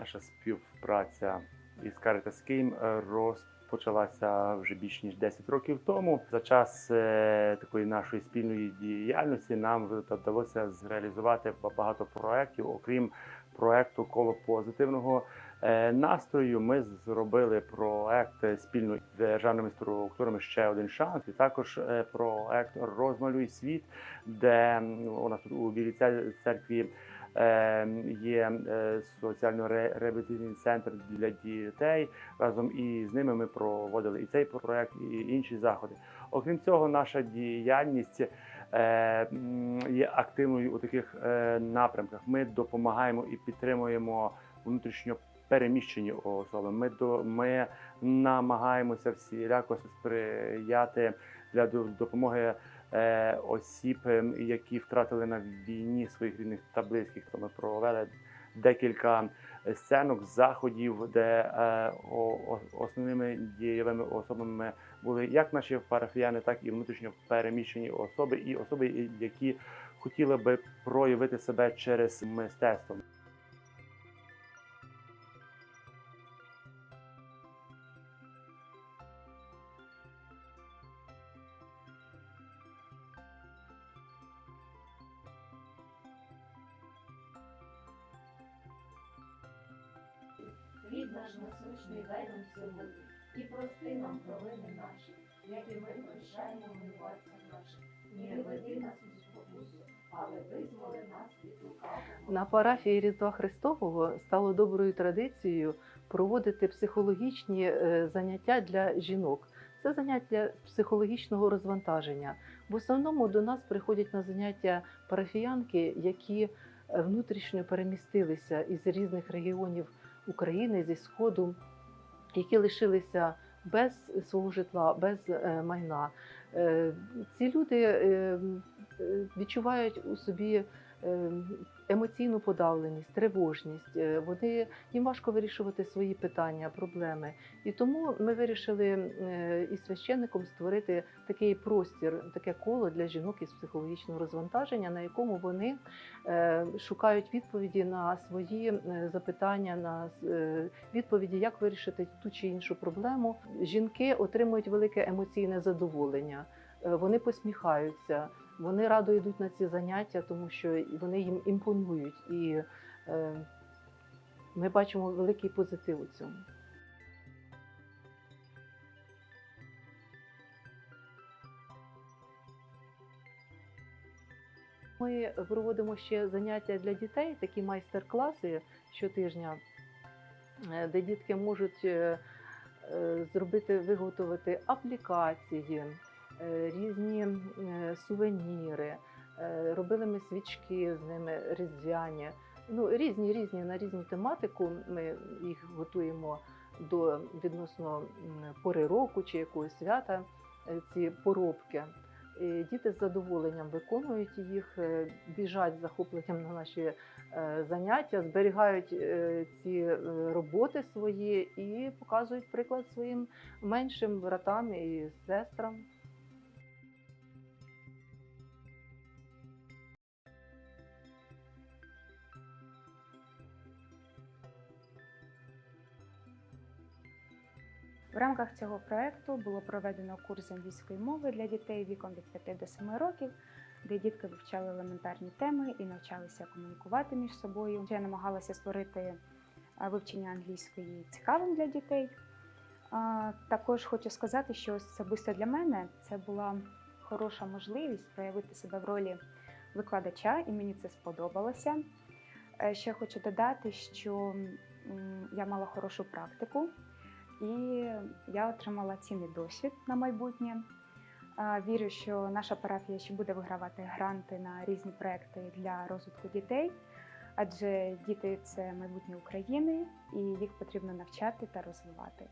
Наша співпраця із Caritas Київ е, розпочалася вже більш ніж 10 років тому. За час е, такої нашої спільної діяльності нам вдалося зреалізувати багато проєктів, окрім проекту коло позитивного е, настрою. Ми зробили проект спільно з державними структурами ще один шанс. І також проект Розмалюй світ, де у нас у Білій церкві. Е, Є е, соціально-реабілітаційний центр для дітей. Разом із ними ми проводили і цей проект, і інші заходи. Окрім цього, наша діяльність е, є активною у таких е, напрямках. Ми допомагаємо і підтримуємо внутрішньо переміщені особи. Ми до ми намагаємося всіляко сприяти для до- допомоги осіб, ем, які втратили на війні своїх рідних та близьких. То ми провели декілька сценок, заходів, де е, основними дієвими особами були як наші парафіяни, так і внутрішньо переміщені особи, і особи, які хотіли би проявити себе через мистецтво. Наш насущний дай нам і прости нам провини наші, як і ми прощаємо винуватцям нашим. Не веди нас у спокусу, але визволи нас від лукавого. На парафії Різдва Христового стало доброю традицією проводити психологічні е, заняття для жінок. Це заняття психологічного розвантаження. В основному до нас приходять на заняття парафіянки, які внутрішньо перемістилися із різних регіонів України зі сходу, які лишилися без свого житла, без е, майна. Е, Ці люди е, відчувають у собі емоційну подавленість, тривожність. Е, Вони їм важко вирішувати свої питання, проблеми. І тому ми вирішили е, із священником створити такий простір, таке коло для жінок із психологічного розвантаження, на якому вони е, шукають відповіді на свої запитання, на відповіді, як вирішити ту чи іншу проблему. Жінки отримують велике емоційне задоволення. Вони посміхаються, вони радо йдуть на ці заняття, тому що вони їм імпонують, і е, ми бачимо великий позитив у цьому. Ми проводимо ще заняття для дітей, такі майстер-класи щотижня, е, де дітки можуть е, е, зробити, виготовити аплікації, різні е, сувеніри. Е, Робили ми свічки з ними різдвяні. Ну, різні, різні на різну тематику. Ми їх готуємо до відносно пори року чи якогось свята. е, Ці поробки. Діти з задоволенням виконують їх, е, біжать з захопленням на наші е, заняття, зберігають е, ці е, роботи свої і показують приклад своїм меншим братам і сестрам. В рамках цього проекту було проведено курс англійської мови для дітей віком від 5 до 7 років, де дітки вивчали елементарні теми і навчалися комунікувати між собою. Я намагалася створити вивчення англійської цікавим для дітей. Також хочу сказати, що особисто для мене це була хороша можливість проявити себе в ролі викладача, і мені це сподобалося. Е, Ще хочу додати, що я мала хорошу практику і я отримала цінний досвід на майбутнє. Вірю, що наша парафія ще буде вигравати гранти на різні проекти для розвитку дітей, адже діти це майбутнє України, і їх потрібно навчати та розвивати.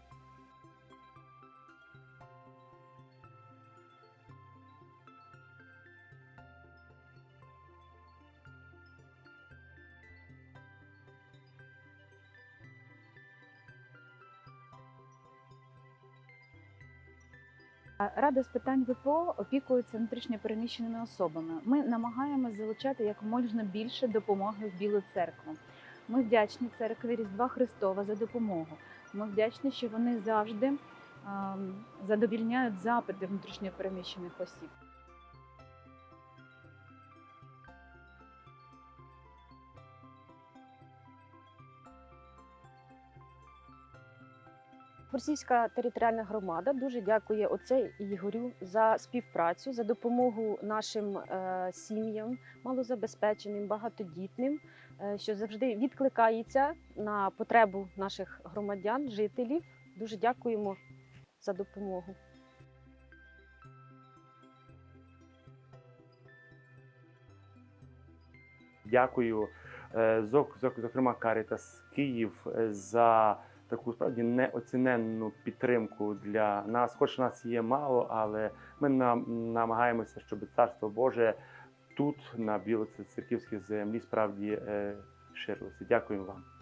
Рада з питань ВПО опікується внутрішньо переміщеними особами. Ми намагаємося залучати як можна більше допомоги в Білу церкву. Ми вдячні церкві Різдва Христова за допомогу. Ми вдячні, що вони завжди задовільняють запити внутрішньопереміщених осіб. Курсівська територіальна громада дуже дякує оце Ігорю за співпрацю, за допомогу нашим е, сім'ям, малозабезпеченим, багатодітним, е, що завжди відкликається на потребу наших громадян, жителів. Дуже дякуємо за допомогу. Дякую, е, зок- зок- зокрема, Caritas Київ за таку справді неоціненну підтримку для нас. Хоч нас є мало, але ми намагаємося, щоб царство Боже тут, на Білоцерківській землі, справді е, ширилося. Дякуємо вам.